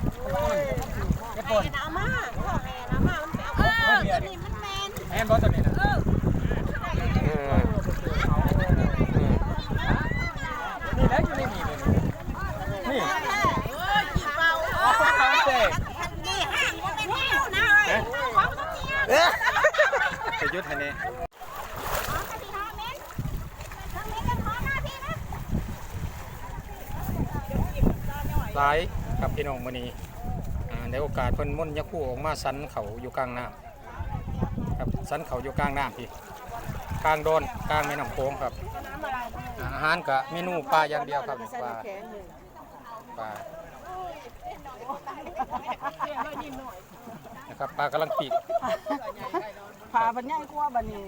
ไอ้น้ำมาพ่อแม่น้ำมามันไปเอาเออตัวนี้มันแมนแอนบอสตัวนี้นะนี่และอยู่ในนี่เลยนี่แท้เออจีเบาอ๋อเขาเตะนี่ห้างมันเป็นแนวนะเอ้ยของตัวนี้เอ๊ะจะยุดให้เนี่ยอ๋ อกะทิห้าเมตรทางนี้ก็ขอหน้าพี่นะหลายครับพี่น้องมื้อนี้อ่าในโอกาสเพิ่นม่นต์ยะคู่ออกมาสันเขาอยู่กลางน้ำครับสันเขาอยู่กลางน้ำพี่กลางโดนกลางแม่น้ำโขงครับ อาหารก็เมนูปลาอย่างเดียวครับปลาปลานะครับปลากำลังปีกพาบันใหญ่กว่าบันนี้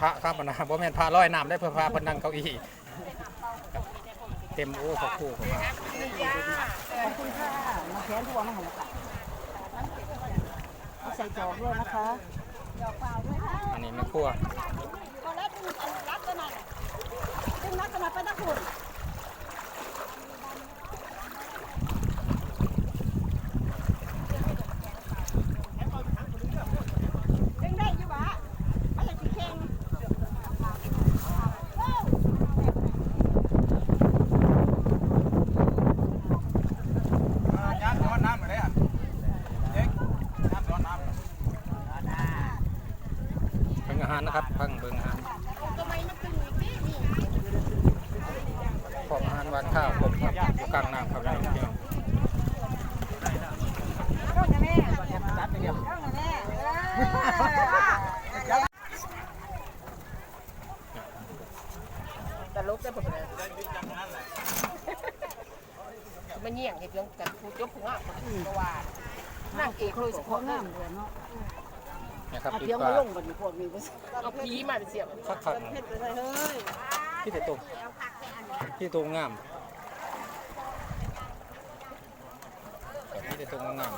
พระครับนะบ่แม่นพระร้อยน้ำได้เพื่อพระเพนนังเก้าอี้ครับ เต็มโอ้ขอบคู่เข้ามาขอบคุณค่ะมาแขนทั่วมาหันละใส่จอกด้วยนะคะอันนี้แม่ครัวพอแล้วดึงอันรัดตัวนั้นดึงรัดตัวนั้นไปตะขุนดึงได้อยู่บ่ไม่อยากสิแข่ง ย่างร้อนน้ำมาได้อะเด็กน้ำร้อนน้ำเบิ่งอาหารนะครับพังเบิ่งอาหาร ทำไมมันตึงอีกนี่นี่ ของอาหารหวานข้าวผมครับอยู่กลางน้ำครับพี่น้องพี่น้อง เข้าจะแม่เข้าจะแม่ ตลกได้ปะเนี่ย มันเงี่ยงเห็ดยังกันผู้ยกผู้งามคนอื่นก็ว่านั่งเอกเคเลยยสสะะโพโพกกงามเลยเนาะนะครับเอาปีเพียงปลามาลงบันนี้พวกนี้บ่เอาผีมาเสียบคักคักพี่แต่ตุ่มพี่ตุ่มงามพี่แต่ตุ่มงาม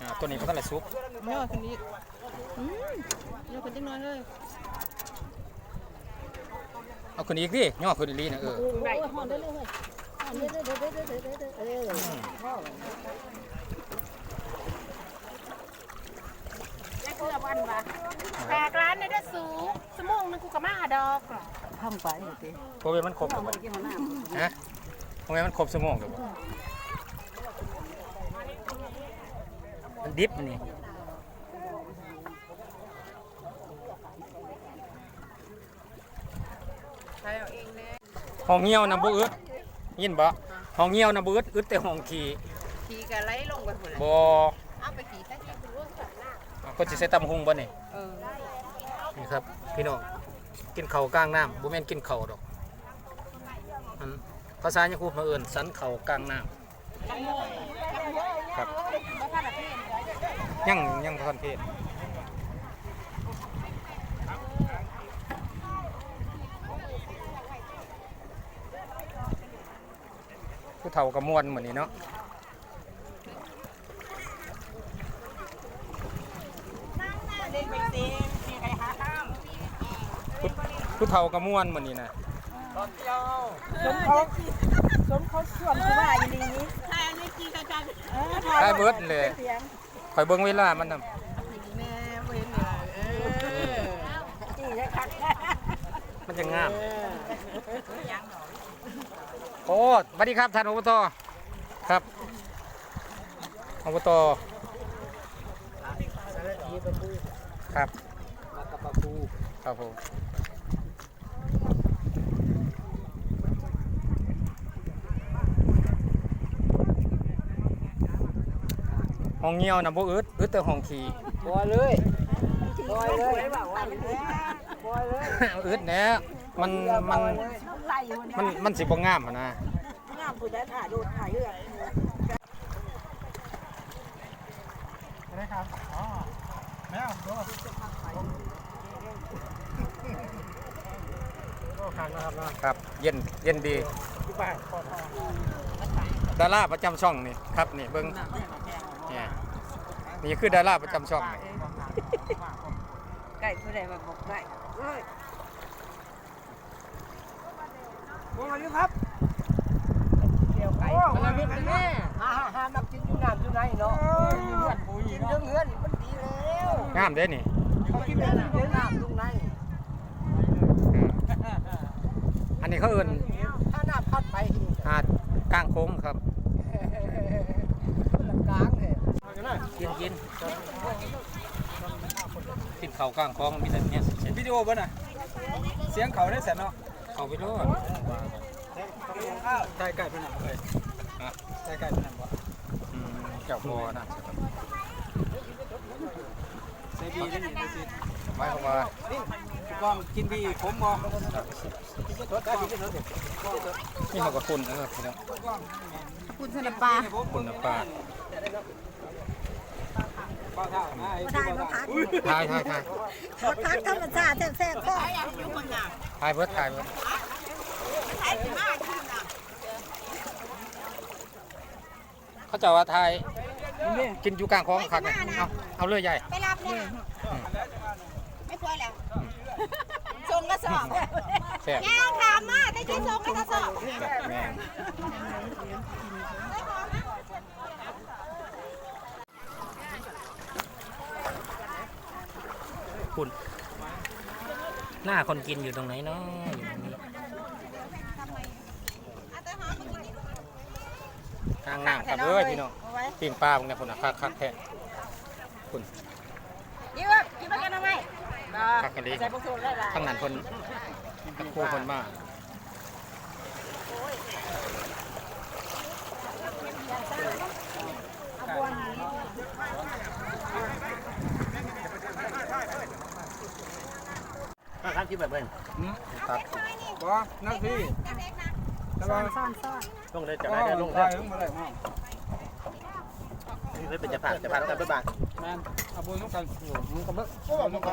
อ่าตัวนี้ก็ต้องละซุปเนาะคนนี้อืมเนาะคนจังน้อยเลย เอาขึ้นอีกดิย่อขึ้นอีกลีนะเออโอ้ยหอนได้เลยหอนได้เลยเด้เด้อเด้เด้อเด้เด้อแล้วคือวันวะแปดร้านในเด้อสูงสมองนึงกูก็มาดอกทำไปสิโปรเวมันครบเอาแล้วไปบ่กินหัวหน้าฮะโปรเวมันครบสมองแล้วบ่มันดิบนี่ ใครเอาเองแน่ห้องเหี่ยวนะบ่อึดยินบ่ห้องเหี่ยวนะบ่อึดอึดแต่ห้องขี้ขี่กะไล่ลงไปหมดเลยบ่เอาไปขี่ใต้ที่คุณร่วงกับหน้าอะก็สิใส่ตำหุงบ่นี่เออนี่ครับ พี่น้องกินข้าวกลางน้ำบ่แม่นกินข้าวดอกอันภาษาญี่ปุ่นมาเอิ้นสันข้าวกลางน้ำครับยังยังบ่ทันเพศ ผู้เฒ่าก็ม่วนเหมือนนี้เนาะเด็กไปเสียงมีใครหาข้ามผู้ผู้เฒ่าก็ม่วนเหมือนนี้นะสมเขาสมเขาส่วนคือว่าอีลีนี้ใครอันนี้จีกระจังเออได้เบิดเลยเสียงคอยเบิ่งเวลามันนำแม่เว้นเลยเออจี้ได้คักมันจะงาม โอ้สวัสดีครับท่านอบตครับอบตครับครับผมห้องเงียวนะบ่อึดอึดแต่ห้องขี่บอยเลยบอยเลยบอยเลยอึดแหน่ มันมันไล่อยู่มันมันสิบ่งามอะนะงามผู้ได้ถ่ายรูปถ่ายเรื่องนะครับอ๋อแมวโอ้ครับ เย็นเย็นดีดาราประจำช่องนี่ครับนี่เบิ้งเนี่ยนี่คือดาราประจำช่องนี่ไก่ผู้ใดมาบอกไก่ บอยครับมิตรแน่หาหานับกินอยู่น้ำอยู่ไหนเนาะเลือดปุ๋ยกินเนาะเรื่องเงินมันดีแล้วงามเด้นี่เขากินเรื่องเรื่องน้ำตรงไหนอืมอันนี้เขาเอิ้นถ้าน้ำพัดไปหาดกลางโค้งครับคนละกลางเลยกินกินกินเขากลางคลองมีแต่เนี่ยเสร็จวิดีโอบ่น่ะเสียงเขาได้แสนเนาะ เอาไปโลดใช่ไก่เพิ่นน่ะเอ้ยฮะใช่ไก่เพิ่นน่ะบ่อืมเจ้าพอนะใส่บีได้นี่ได้สิหมายความว่ากล้องกินบีขมบ่นี่เขาก็คุณนะครับพี่น้องคุณสนับปลาคุณนะป้าเป้า เท่ามาไอ้เป้าเท่าทายทายทายพักธรรมชาติแซ่บๆก็ทายเบิดทายเบิดเขาจะว่าทายกินอยู่กลางคลองคักเนี่ยเอาเอาเลยใหญ่ไปรับเนี่ยไม่ควรแล้วส่งกระสอบแซ่บแง่ถามมาได้ที่ส่งกระสอบ แม่ง คุณ หน้าคนกินอยู่ตรงไหนเนาะอยู่ตรงนี้ทางน้ำครับเอ้ยพี่น้องปิ้งปลาพวกนี้คุณนะคักคักแท้คุณยี่ว่าคิดว่ากันทำไมคักกันดีใส่ผงชูรสได้หลายข้างนั้นคนทั้งคู่คนมา ครับที่แบบเบิ้ลครับบ่นักพี่แต่ว่าซ่อนซ่อนลงเลยจะจะได้ได้ลลงงได้ได้ลงบ่ได้มานี่เป็นจะผ่านจะผ่านกันไปบ้างแม่นเอาบุญต้องกันอยู่มึงก็บ่บ่ต้องกันปล่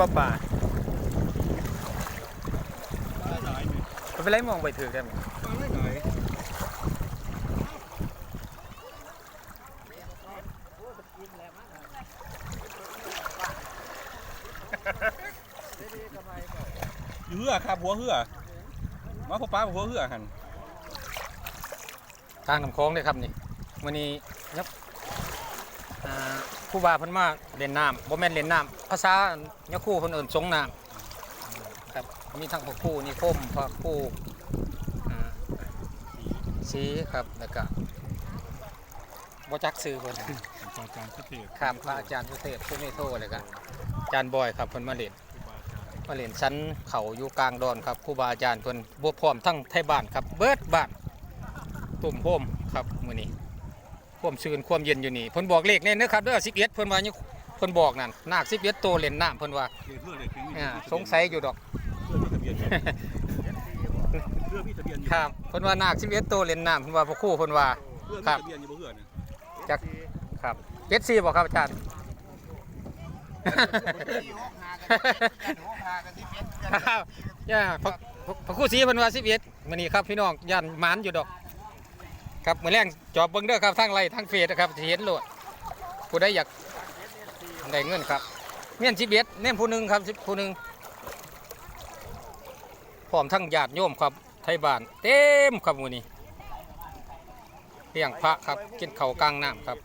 บ่ป่าไม่เป็นไรมองไปถือได้ไหมไม่หน่อยเหือครับหัวเหือมาพบป้าหัวเหือหันทางน้ำโค้งเลยครับนี่วันนี้ยับอ่า ผู้บาเพิ่นมาเล่นน้ำบ่แม่นเล่นน้ำภาษาเนี่ยครู่เพิ่นเอิ้นสงน้ำครับมีทั้งพระครู่นิคมพระครู่อ่าสีครับแล้วก็บ่จักซื้อเพิ่น อาจารย์สุเทพครับพระอาจารย์สุเทพผู้เมโทเลยกันอาจารย์บอยครับเพิ่นมาเล่นมาเล่นชั้นเขาอยู่กลางดอนครับครูบาอาจารย์เพิ่นบวพร้อมทั้งไทยบ้านครับ เบิดบ้านตุ่มโฮมครับมื้อนี้ ความชื้นความเย็นอยู่นี่เพิ่นบอกเลขแน่เด้อครับเด้อ11เพิ่นว่านี่เพิ่นบอกนั่นนาค11โตวเล่นน้ำเพิ่นว่าเพื่อเลยถึงอ่าสงสัยอยู่ดอกเพื่อพี่ทะเบียนเพื่อพี่ทะเบียนอยู่ครับเพิ่นว่านาค11โตวเล่นน้ำเพิ่นว่าพระครูเพิ่นว่าเพื่อครัพี่บทะเบียนอยู่บ่เหือเนี่ยจักครับ74บ่ครับอาจารย์ครับย่าพระพระพระครู่ศรีเพันวาสิบเอ็ดมื้อนี้ครับพี่น้องยันหมานอยู่ดอก ครับมื้อแรงจอบเบิ่งเด้อครับทางไลน์ทางเฟซนะครับสิเห็นโลดผู้ใดอยากได้เงินครับเมียนสิบเอ็ดเน่นผู้หนึงครับสิบผู้หนึงพร้อมทั้งญาติโยมครับไทยบ้านเต็มครับมื้อนี้เลี้ยงพระครับกินข้าวกลางน้ำครับ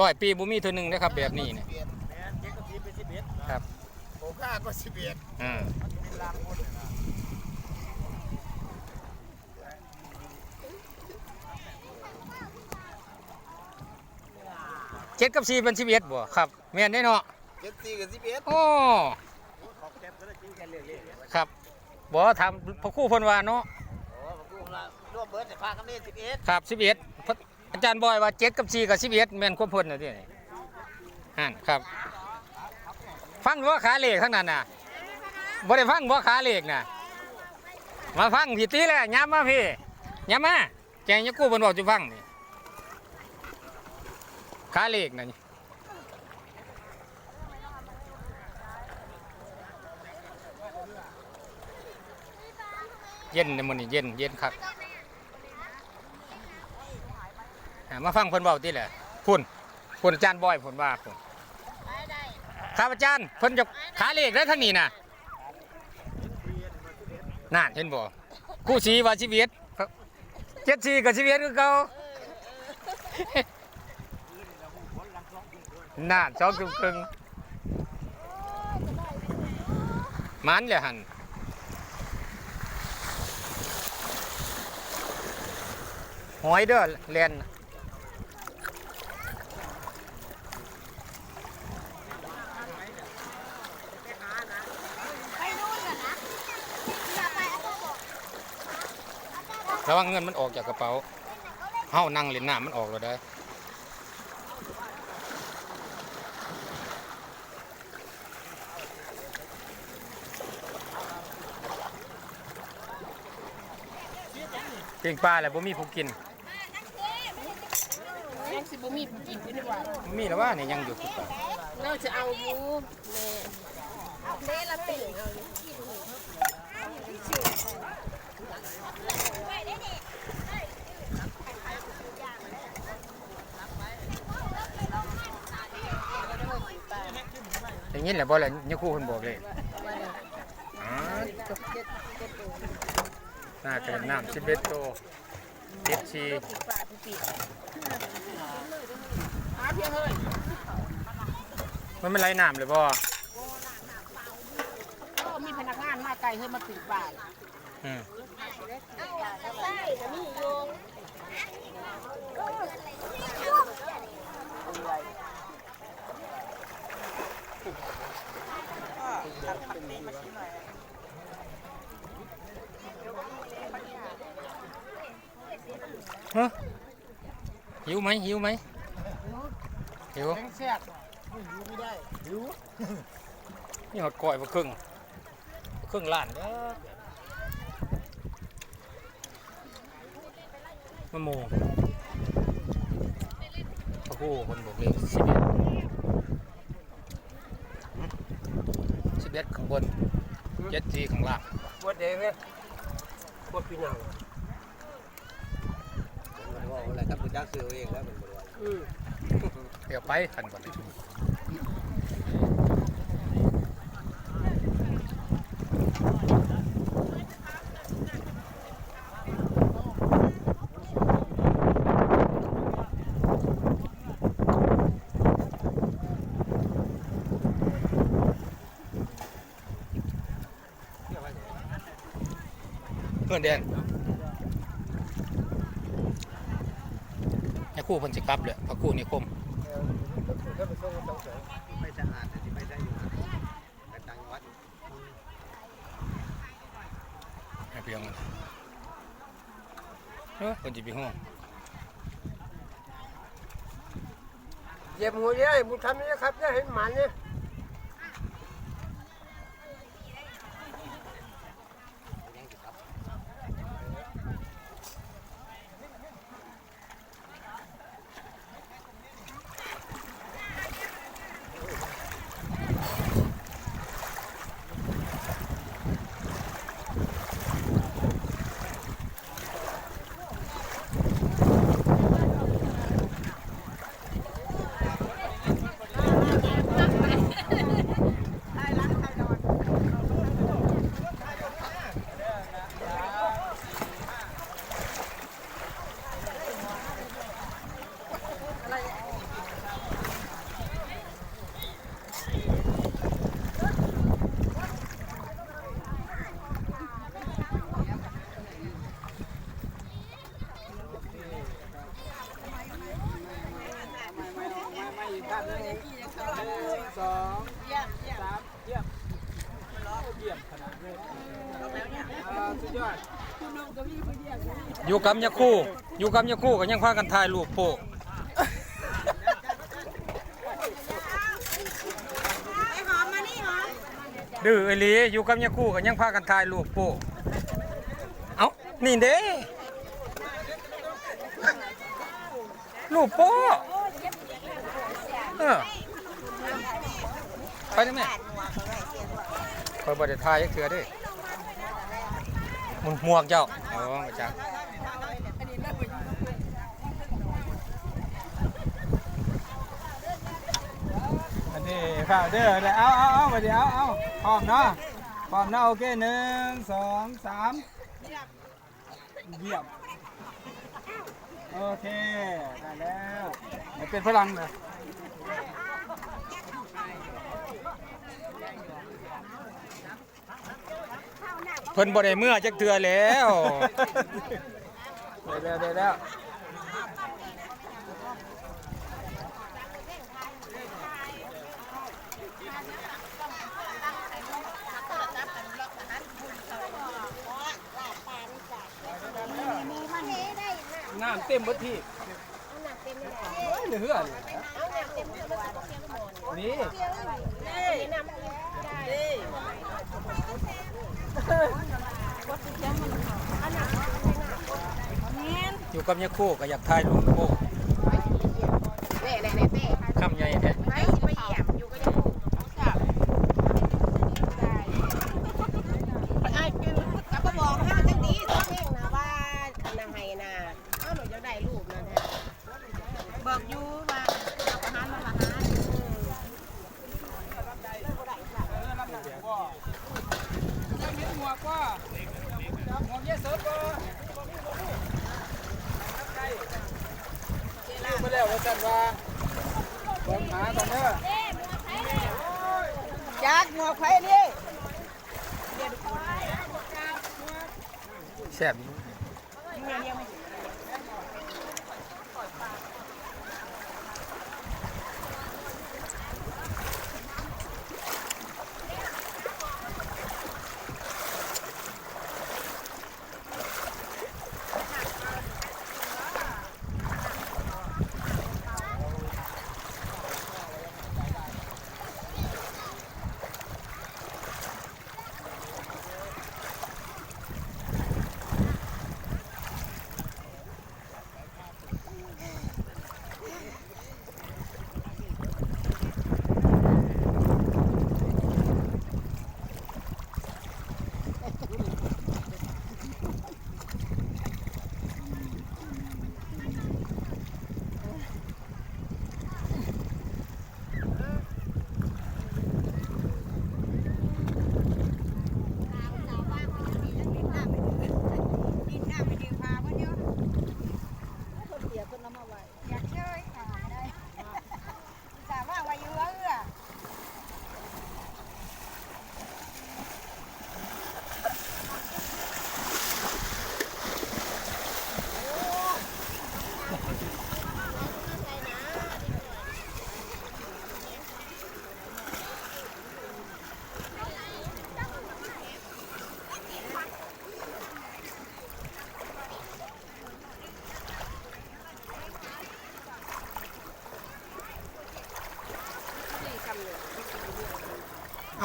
ร้อยปีบ่มีเท่านึงนะครับแบบนี้เนี่ยครับโอค่าก็สิบเอ็ดอ่า เจ็ดกับสี่เป็นสิบเอ็ดบ่ครับแม่นได้เนาะเจ็ดสี่กับสิบเอ็ดโอ้ครับบ่ทำพระครู่เพิ่นว่าเนาะโอ้กูละรวมเบิร์ดแต่พากันนี่สิบเอ็ดครับสิบเอ็ดอาจารย์บอยว่าเจ็ดกับสี่กับสิบเอ็ดแม่นควบเพิ่นน่ะเดิฮั่นครับ ฟังว่าขาเหล็กทั้งนั้นน่ะบ่ได้ฟังว่าขาเหล็กน่ะมาฟังพี่ตีแหละย้ำมาพี่ย้ำมาแกงยะกู้เพิ่นบอกจะฟังนี่ ขาเหล็กนะนี่เย็นในมื้อนี้เย็นเย็นคักอ่ามาฟังเพิ่นเว้าติแหละพุ่นพุ่นอาจารย์บอยเพิ่นว่าพุ่นครับอาจารย์เพิ่นจะขาเหล็กได้ทางนี้นะนั่นเห็นบ่คู่สีว่าชีวิตเจ็ดสีกับชีวิตคือเก่า น่าสองครึ่งครึ่งมันเลยหันหอยเด้อเรียนไปนู่นกันนะอย่าไปเอาตัวบอกระวังเงินมันออกจากกระเป๋าเฮานั่งเล่นน้ำมันออกแล้วได้ ปิ้งปลาแหละบ่มีผู้กินยังสิบ่มีผู้กินอยู่นี่ว่ามีแล้วว่าเนี่ยยังอยู่คือเก่าเราจะเอาหมูแม่เละละปีเอาอย่างนี้แหละบ่แหละยกคู่เพิ่นบอกเลยอ๋อ น่าจะน้ำ11โตเจ็ดชีหาเพียงเฮ้ยมันเป็นไรน้ำเลยบ่ก็มีพนักงานมาไกลเฮ้ยมาถึงบ้านอืมใช่จะมีโย ฮะหิวไหมหิวไหมหิวแซ่บนี่หอดก้อยมาครึ่งครึ่งล้านเด้อมะโมงพระครู่คนบอกเลยสิบเอ็ดสิบเอ็ดข้างบนเจ็ดจีข้างล่างปวดเองเนี่ยปวดพี่น้อง ว่าอะไรครับคุณจ้าซื้อเองแล้วมันบริวารเดี๋ยวไปขันก่อนเพื่อนแดนไอ้ คู่เพันสิกลับเลยพระคู่นี่คมไม่สะอาดที่ไม่ได้อยู่ไปต่างวัดให้เพียงมันเออคนจีบห้องเหยียบหัวเนี่ยมึงทำนี่ครับเนี่ยเห็นหมันเนี่ย สองสามเยี่ยมเยี่ยมขนาดนี้อ่าสุดยอดอยู่กับยาคู่อยู่กับยาคู่ก็ยังพากันถ่ายรูปโปะดื้อไอหลีอยู่กับยาคู่ก็ยังพากันถ่ายรูปโปะเอ้านี่เด้รูปโปะ เออไปได้ไหมคอยบ่ได้ถ่ายจักเทื่อด้หมุนหมวกเจ้าอ๋อมาจากอันนี้ฝ่าเด้อแล้วเอาเอาเอามาเดี๋ยวเอาเอาพร้อมเนาะพร้อมเนาะโอเคหนึ่งสองสามเยี่ยมโอเค ได้แล้วเดี๋ยวเป็นพลังเลย เพิ่นบ่ได้เมื่อจักเทื่อแล้วได้แล้วได้แล้วน้ำเต็มบดที่เฮ้ยเหลือ นี่อยู่กับยาคู่ก็อยากถ่ายรูปโปะเน่เน่เน่เน่คำใหญ่แท้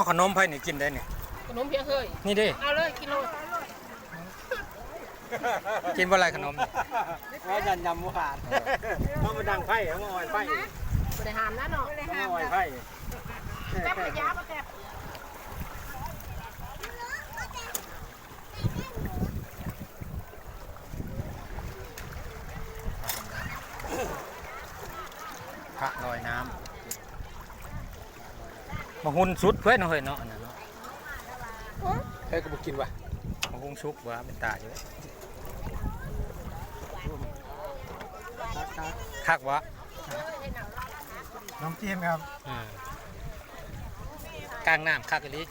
ขนมไผนี่กินได้นี่ขนมเพียงเฮ้ยนี่เด้เอาเลยกิโลกินบ่หลายขนมนี่ว่ายันยำหมูขาดเพราะมันดังไพ่เอามาอ่อยไพ่บริหารนะเนาะเอามาอ่อยไพ่แป๊บระยะมาแป๊บ พระลอยน้ำ มาหุ่นสุดเพื่อนเฮ้ยเนาะอันนั้นเนาะเฮ้ยกูบอกกินว่ะมาหุ่นชุกว่าเป็นตาอยู่คักวะน้องจีมครับอ่ากลางน้ำคักอีหลี